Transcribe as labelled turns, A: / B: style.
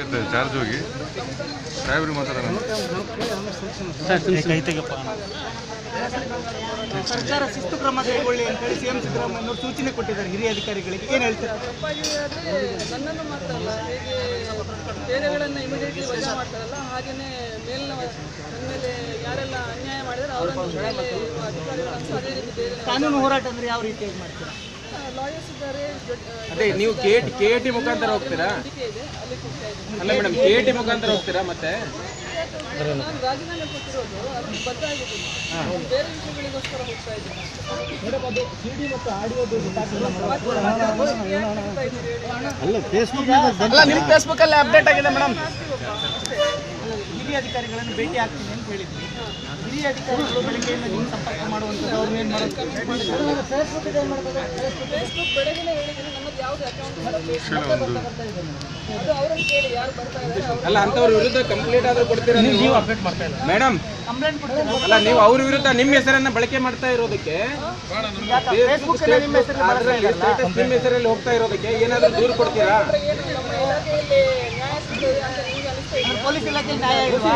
A: ಆಗೈತೆ ಚಾರ್ಜ್ ಹೋಗಿ. ಸಾಹೇಬ್ರಿ ಮಾತಾಡೋಣ.
B: ಸರ್ಕಾರ ಶಿಸ್ತು ಕ್ರಮ ಕೈಗೊಳ್ಳಿ ಅಂತ ಹೇಳಿ ಸಿಎಂ ಸಿದ್ದರಾಮಯ್ಯ ಸೂಚನೆ ಕೊಟ್ಟಿದ್ದಾರೆ ಹಿರಿಯ ಅಧಿಕಾರಿಗಳಿಗೆ. ಏನು ಹೇಳ್ತಾರೆ?
C: ನನ್ನನ್ನು ಮಾತ್ರ ಅಲ್ಲ ಹೇಗೆ ಬೇರೆಗಳನ್ನು ಇಮಿಡಿಯೇಟ್ಲಿ ವಜಾ ಮಾಡ್ತಾರಲ್ಲ ಹಾಗೆಯೇ ಮೇಲಿನ ಮೇಲೆ ಯಾರೆಲ್ಲ ಅನ್ಯಾಯ ಮಾಡಿದರೆ ಅವರನ್ನು ಮೇಲೆ ಅಧಿಕಾರಿಗಳನ್ನು ಅದೇ ರೀತಿ ಬೇರೆ
B: ಕಾನೂನು ಹೋರಾಟ ಅಂದ್ರೆ ಯಾವ ರೀತಿಯಾಗಿ ಮಾಡ್ತಾರೆ?
C: ಲಾಯರ್ಸ್ ಇದ್ದಾರೆ ಜಡ್-
D: ಅದೇ ನೀವು ಕೆಟಿ ಕೆಟಿ ಮುಖಾಂತರ ಹೋಗ್ತೀರಾ?
C: ಅಲ್ಲಿ
D: ಮೇಡಮ್ ಕೆಟಿ ಮುಖಾಂತರ ಹೋಗ್ತೀರಾ ಮತ್ತೆ?
C: ನಾನು ರಾಜೀನಾಮೆ ಕೊಟ್ಟಿರೋದು ಬೇರೆ ವಿಷಯಗಳಿಗೋಸ್ಕರ ಹೋಗ್ತಾ ಇದ್ದೀನಿ.
D: ಅಲ್ಲ ನಿಮ್ಮ ಫೇಸ್ಬುಕ್ ಅಲ್ಲಿ ಅಪ್ಡೇಟ್ ಆಗಿದೆ ಮೇಡಮ್.
B: ಹಿರಿಯ ಅಧಿಕಾರಿಗಳನ್ನು ಭೇಟಿ ಆಗ್ತೀನಿ ಅಂತ ಹೇಳಿದ್ವಿ. ಹಿರಿಯ ಅಧಿಕಾರಿಗಳು ಬೆಳಗ್ಗೆಯಿಂದ ನೀವು ಸಂಪರ್ಕ ಮಾಡುವಂಥದ್ದು ಅವ್ರು ಏನು ಮಾಡೋದು?
C: ಫೇಸ್ಬುಕ್ ಬೆಳಗ್ಗೆ ಹೇಳಿದ್ದೀನಿ ನನ್ನದು ಯಾವ್ದು ಅಕೌಂಟ್ ಇಲ್ಲ ಅದು ಅವ್ರನ್ನ ಕೇಳಿ ಯಾರು ಬರ್ತಾ ಇದ್ದಾರೆ
D: ಅಲ್ಲ ಅಂತವ್ರ ವಿರುದ್ಧ ಕಂಪ್ಲೇಂಟ್ ಆದ್ರೂ ಕೊಡ್ತೀರಾ ನೀವು
B: ಅಪ್ಡೇಟ್ ಮಾಡ್ತಾ ಇಲ್ಲ.
D: ಮೇಡಮ್
B: ಕಂಪ್ಲೇಂಟ್ ಕೊಡ್ತಾರೆ
D: ಅಲ್ಲ ನೀವು ಅವ್ರ ವಿರುದ್ಧ ನಿಮ್ಮ ಹೆಸರನ್ನ ಬಳಕೆ ಮಾಡ್ತಾ ಇರೋದಕ್ಕೆ
B: ಫೇಸ್ಬುಕ್ ನಿಮ್ಮ ಹೆಸರು
D: ಅದ್ರಲ್ಲಿ status ನಿಮ್ಮ ಹೆಸರಲ್ಲಿ ಹೋಗ್ತಾ ಇರೋದಕ್ಕೆ ಏನಾದ್ರೂ ದೂರು ಕೊಡ್ತೀರಾ
C: ಏನು ನಮ್ಮ ಇಲಾಖೆಯಲ್ಲಿ ನ್ಯಾಯ ಸಿಗ್ತದೆ ಅಂತ ನಿಮ್ಗೆ ಅನಿಸ್ತಾ ಇದೆಯಾ
B: ಪೊಲೀಸ್ ಇಲಾಖೆ ನ್ಯಾಯ ಇಲ್ವಾ?